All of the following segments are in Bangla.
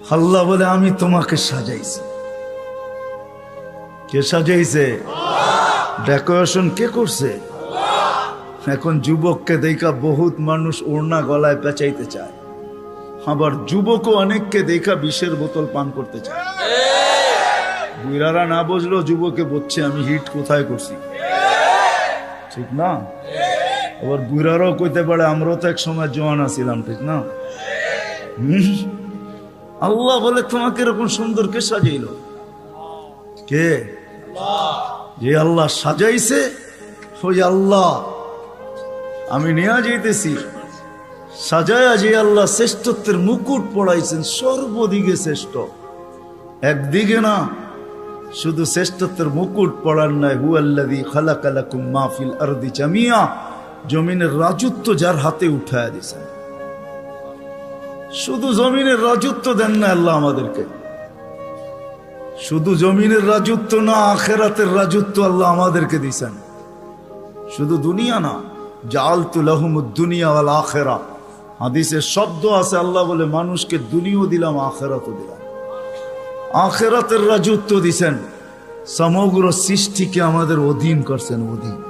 আল্লাহ বলে আমি তোমাকে সাজাইছি। কে সাজাইছে? ডেকোরেশন কে করছে? এখন যুবককে দেখা বহুত মানুষ ওড়না গলায় পেঁচাইতে চায়। আবার যুবকও অনেককে দেখা বিষের বোতল পান করতে চায়। বুইরারা না বুঝলো যুবকে বলছে আমি হিট কোথায় করছি? ঠিক না? আবার বুইরারাও কইতে পারে আমরাও তো এক সময় জোয়ান আছিলাম। ঠিক না? হুম? আল্লাহ বলে তোমাকে এরকম সুন্দর কে সাজাইল? কে? যে আল্লাহ সাজাইছে, ওই আল্লাহ। আমি নেয়া যাইতেছি। সাজায়া যে আল্লাহ শ্রেষ্ঠত্বের মুকুট পড়াইছেন, সর্বদিকে শ্রেষ্ঠ। একদিকে না, শুধু শ্রেষ্ঠত্বের মুকুট পড়ার নাই হু আল্লাদি খালাকালাকুম মাহফিল আরদি জামিয়া, জমিনের রাজত্ব যার হাতে উঠায় দিয়েছেন। শুধু জমিনের রাজত্ব দেন না আল্লাহ আমাদেরকে। শুধু জমিনের রাজত্ব না, আখেরাতের রাজত্ব আল্লাহ আমাদেরকে দিছেন শুধু দুনিয়া না জাল তুলাহমুদ দুনিয়া আল আখেরা। হাদিসের শব্দ আছে, আল্লাহ বলে, মানুষকে দুনিয়াও দিলাম, আখেরাতও দিলাম। আখেরাতের রাজত্ব দিছেন সমগ্র সৃষ্টিকে আমাদের অধীন করছেন, অধীন।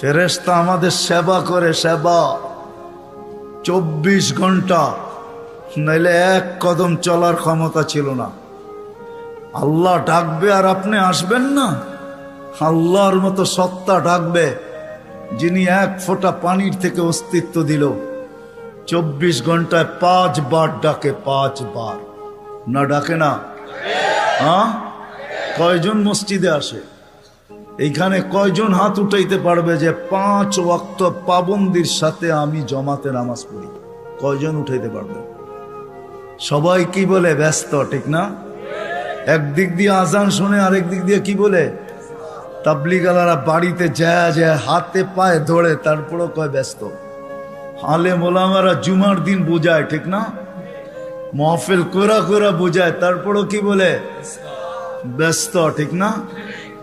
ফেরেস্তা আমাদের সেবা করে, সেবা। চব্বিশ ঘণ্টা নাইলে এক কদম চলার ক্ষমতা ছিল না। আল্লাহ ডাকবে আর আপনি আসবেন না। আল্লাহর মতো সত্তা ডাকবে, যিনি এক ফোঁটা পানির থেকে অস্তিত্ব দিল। চব্বিশ ঘন্টায় পাঁচ বার ডাকে পাঁচ বার না ডাকে না? হ্যাঁ? কয়জন মসজিদে আসে? এইখানে কয়জন হাত উঠাইতে পারবে যে পাঁচ ওয়াক্ত পাবন্দির সাথে আমি জমাতে নামাজ পড়ি? কয়জন উঠাইতে পারবে? সবাই কি বলে ব্যস্ত ঠিক না? একদিক দিয়ে আজান শুনে আরেক দিক দিয়ে কি বলে? তাবলিগালারা বাড়িতে যায় যায় হাতে পায়ে ধরে তারপরও কয় ব্যস্ত। হালে মোলামারা জুমার দিন বোঝায় ঠিক না? মহফিল কোরা কোরা বোঝায় তারপরও কি বলে? ব্যস্ত ঠিক না?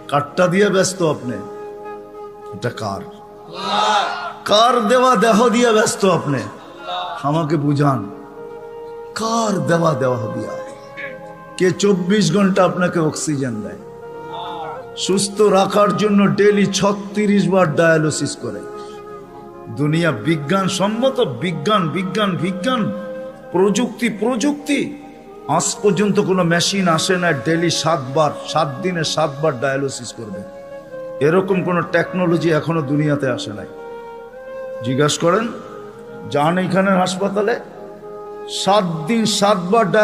কারটা দিয়ে ব্যস্ত আপনি। এটা কার? কার দেওয়া দেহ দিয়ে ব্যস্ত আপনি? আমাকে বুঝান। কার দেওয়া দেওয়া দিয়া কে চব্বিশ ঘণ্টা আপনাকে অক্সিজেন দেয়? সুস্থ রাখার জন্য ডেলি ছত্রিশ বার ডায়ালিসিস করে। দুনিয়া বিজ্ঞান সম্মত বিজ্ঞান বিজ্ঞান বিজ্ঞান, প্রযুক্তি প্রযুক্তি। আজ পর্যন্ত কোনো মেশিন আসে না ডেলি সাতবার সাত দিনে সাতবার ডায়ালিসিস করবে। এরকম কোনো টেকনোলজি এখনও দুনিয়াতে আসে নাই। জিজ্ঞাসা করেন, যান এইখানের হাসপাতালে? সাত দিন সাতবার ডায়াল